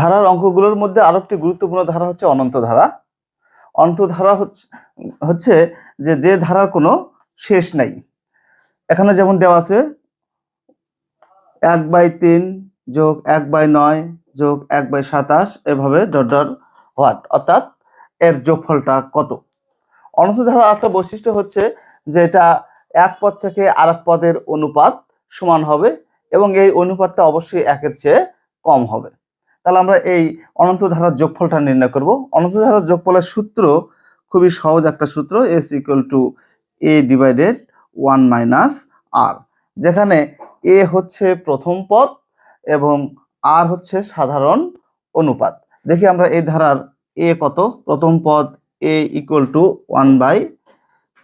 ধারার অঙ্কগুলোর মধ্যে আরও একটি গুরুত্বপূর্ণ ধারা হচ্ছে অনন্ত ধারা। অনন্ত ধারা হচ্ছে যে যে ধারার কোনো শেষ নাই। এখানে যেমন দেওয়া আছে, এক বাই তিন যোগ এক বাই নয় যোগ এক বাই সাতাশ, এভাবে ডট হোয়াট অর্থাৎ এর যোগফলটা কত। অনন্ত ধারার একটা বৈশিষ্ট্য হচ্ছে যে এটা এক পদ থেকে আরেক পদের অনুপাত সমান হবে এবং এই অনুপাতটা অবশ্যই একের চেয়ে কম হবে। তাহলে আমরা এই অনন্ত ধারার যোগফলটা নির্ণয় করব। অনন্ত ধারার যোগফলের সূত্র খুবই সহজ একটা সূত্র S equal to A divided one minus R যেখানে এ হচ্ছে প্রথম পদ এবং আর হচ্ছে সাধারণ অনুপাত। দেখি আমরা এই ধারার এ কত? প্রথম পদ A equal to one by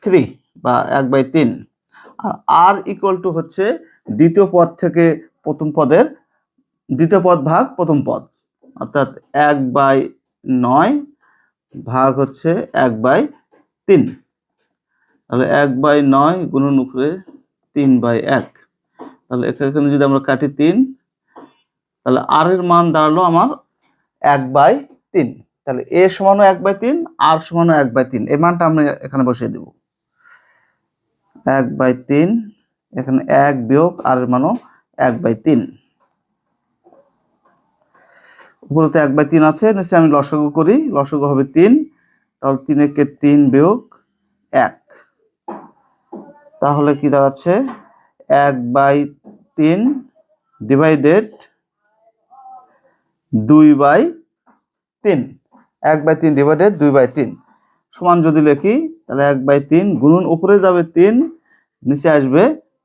three বা এক বাই তিন। আর আর ইকুয়াল টু হচ্ছে দ্বিতীয় পদ থেকে প্রথম পদের, দ্বিতীয় পদ ভাগ প্রথম পদ। অর্থাৎ এক বাই নয় ভাগ হচ্ছে এক বাই তিন। তাহলে এক বাই নয় গুণন উপরে তিন বাই এক। তাহলে এখানে যদি আমরা কাটি তিন, তাহলে আর এর মান দাঁড়াল আমার এক বাই তিন। তাহলে এ সমানও এক বাই তিন আর সমানও এক বাই তিন। এই মানটা আমরা এখানে বসিয়ে দেব। এক বাই তিন, এখানে এক বিয়োগ আর এর মানও এক বাই তিন। উপরে এক বাই তিন আছে নিচে আমি লসাগু করি, লসাগু হবে তিন, তাহলে তিন একে তিন বিয়োগ এক। তাহলে কি দাঁড়াচ্ছে? এক বাই তিন ডিভাইডেড দুই বাই তিন। এক বাই তিন ডিভাইডেড দুই বাই তিন। সমান যদি লেখি, তাহলে এক বাই তিন গুণন উপরে যাবে তিন, নিচে আসবে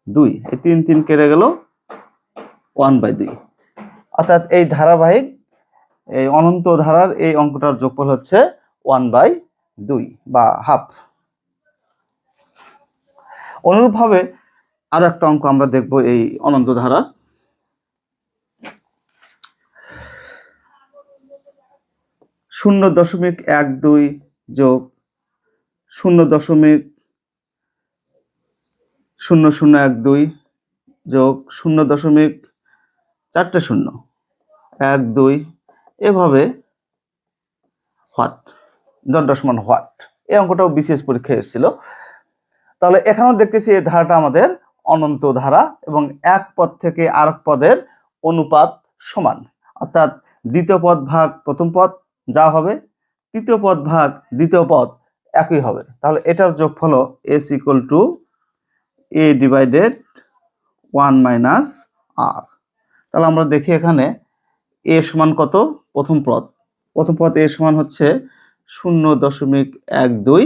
দুই। এই তিন তিন কেটে গেল ওয়ান বাই দুই। অর্থাৎ এই ধারাবাহিক এই অনন্ত ধারার এই অঙ্কটার যোগফল হচ্ছে ওয়ান বাই দুই বা হাফ অনুরূপভাবে আরও একটা অঙ্ক আমরা দেখব এই অনন্ত ধারার। শূন্য দশমিক এক দুই যোগ শূন্য দশমিক শূন্য শূন্য এক দুই যোগ শূন্য দশমিক চারটে শূন্য। এক দুই এভাবে হোয়াট? দণ্ড সমান হোয়াট? এই অঙ্কটাও বিশেষ পরীক্ষায় এসেছিল। তাহলে এখানেও দেখতেছি এই ধারাটা আমাদের অনন্ত ধারা এবং এক পদ থেকে আরেক পদের অনুপাত সমান। অর্থাৎ দ্বিতীয় পদ ভাগ প্রথম পদ, যা হবে, তৃতীয় পদ ভাগ দ্বিতীয় পদ একই হবে। তাহলে এটার যোগফল S equal to A divided one minus R তাহলে আমরা দেখি এখানে এ সমান কত? প্রথম পদ। প্রথম পদ এ সমান হচ্ছে শূন্য দশমিক এক দুই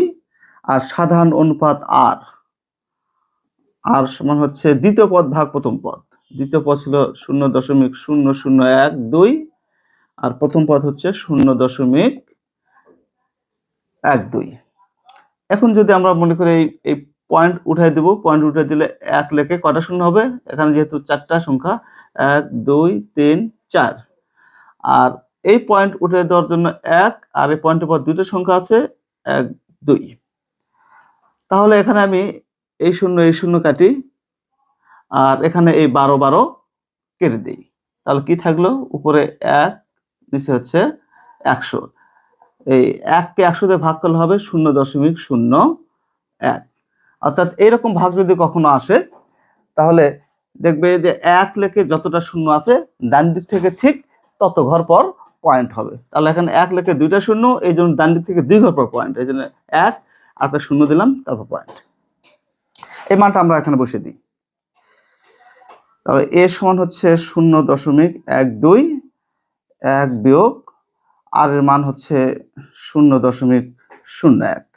আর সাধারণ অনুপাত আর। আর সমান হচ্ছে দ্বিতীয় পদ ভাগ প্রথম পদ। দ্বিতীয় পদ ছিল শূন্য দশমিক শূন্য শূন্য এক দুই আর প্রথম পদ হচ্ছে শূন্য দশমিক এক দুই। এখন যদি আমরা মনে করি এই এই পয়েন্ট উঠাই দেব পয়েন্ট উঠাই দিলে এক লেখে কটা শূন্য হবে? এখানে যেহেতু চারটা সংখ্যা, এক, দুই, তিন, চার। আর এই পয়েন্ট উঠে দেওয়ার জন্য এক, আর এই পয়েন্টের পর দুইটা সংখ্যা আছে, এক, দুই। তাহলে এখানে আমি এই শূন্য এই শূন্য কাটি, আর এখানে এই বারো বারো কেটে দিই। তাহলে কি থাকল? উপরে এক, নিচে হচ্ছে একশো। এই এককে একশো দিয়ে ভাগ করলে হবে শূন্য দশমিক শূন্য এক। অর্থাৎ এইরকম ভাগ যদি কখনো আসে, তাহলে দেখবে যে এক লেখে যতটা শূন্য আছে, ডান দিক থেকে ঠিক তত ঘর পর পয়েন্ট হবে। তাহলে এখানে এক লেখে দুইটা শূন্য, এই জন্য ডান দিক থেকে দুই ঘর পর পয়েন্ট এই জন্য এক, আর একটা শূন্য দিলাম, তারপর পয়েন্ট এই মানটা আমরা এখানে বসে দিই। তাহলে এ সমান হচ্ছে শূন্য দশমিক এক দুই, এক বিয়োগ, আর এর মান হচ্ছে শূন্য দশমিক শূন্য এক।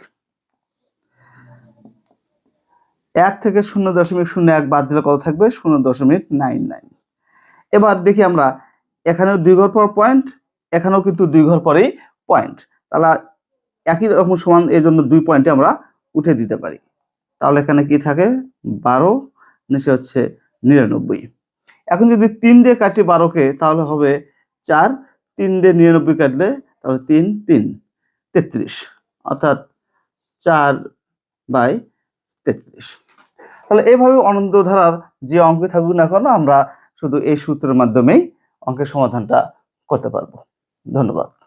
এক থেকে শূন্য দশমিক শূন্য এক বাদ দিলে কত থাকবে? শূন্য দশমিক নাইন নাইন। এবার দেখি আমরা এখানেও দুই ঘর পর পয়েন্ট এখানেও কিন্তু দুই ঘর পরেই পয়েন্ট তাহলে একই রকম সমান, এই জন্য দুই পয়েন্টে আমরা উঠে দিতে পারি। তাহলে এখানে কি থাকে? বারো, নিচে হচ্ছে নিরানব্বই। এখন যদি তিন দিয়ে কাটি বারোকে, তাহলে হবে চার। তিন দিয়ে নিরানব্বই কাটলে, তাহলে তিন তিন, তেত্রিশ। অর্থাৎ চার বাই তেত্রিশ। তাহলে এইভাবে অনন্ত ধারার যে অঙ্কে থাকুক না কেন, আমরা শুধু এই সূত্রের মাধ্যমেই অঙ্কের সমাধানটা করতে পারব। ধন্যবাদ।